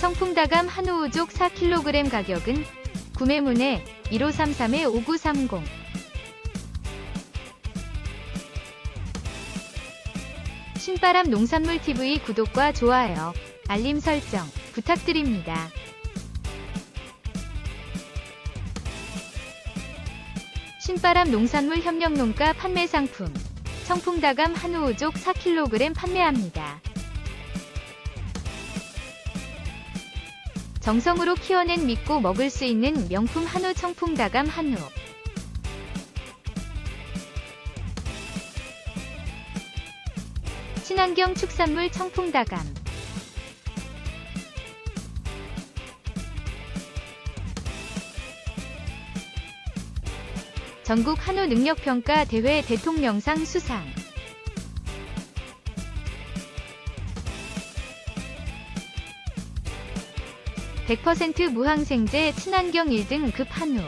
청풍다감 한우 우족 4kg 가격은 구매문의 1533-5930 신바람 농산물 TV 구독과 좋아요, 알림 설정 부탁드립니다. 신바람 농산물 협력농가 판매 상품 청풍다감 한우 우족 4kg 판매합니다. 정성으로 키워낸 믿고 먹을 수 있는 명품 한우 청풍다감 한우. 친환경 축산물 청풍다감. 전국 한우 능력평가 대회 대통령상 수상. (100% 무항생제 친환경 1등 급 한우)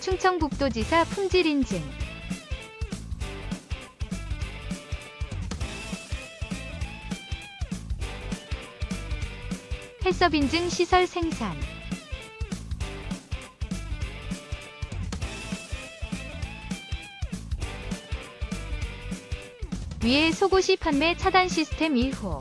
충청북도지사 품질 인증. 헬섭 인증 시설 생산 위에 속옷이 판매 차단 시스템 1호.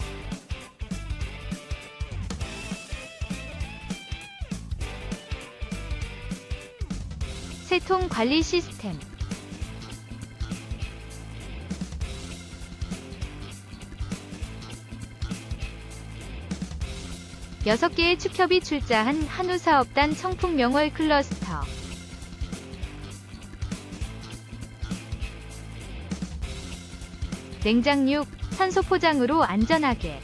세통 관리 시스템. 여섯 개의 축협이 출자한 한우 사업단 청풍 명월 클러스터 냉장육, 산소 포장으로 안전하게.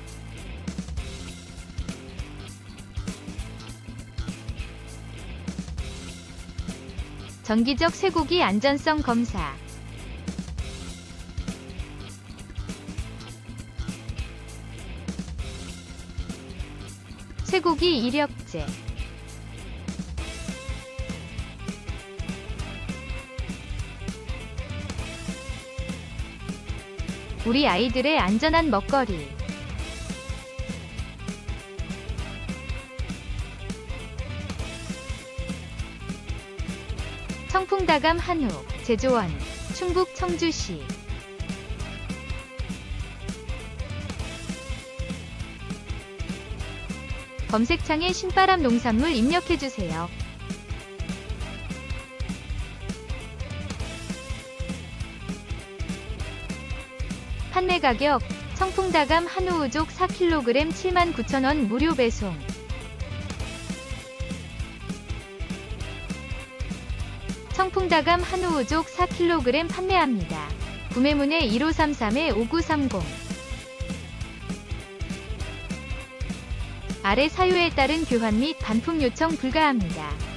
정기적 쇠고기 안전성 검사. 쇠고기 이력제 우리 아이들의 안전한 먹거리 청풍다감 한우 제조원 충북 청주시 검색창에 신바람 농산물 입력해주세요. 판매 가격 청풍다감 한우 우족 4kg 79,000원 무료 배송 청풍다감 한우 우족 4kg 판매합니다. 구매문의 1533-5930 아래 사유에 따른 교환 및 반품 요청 불가합니다.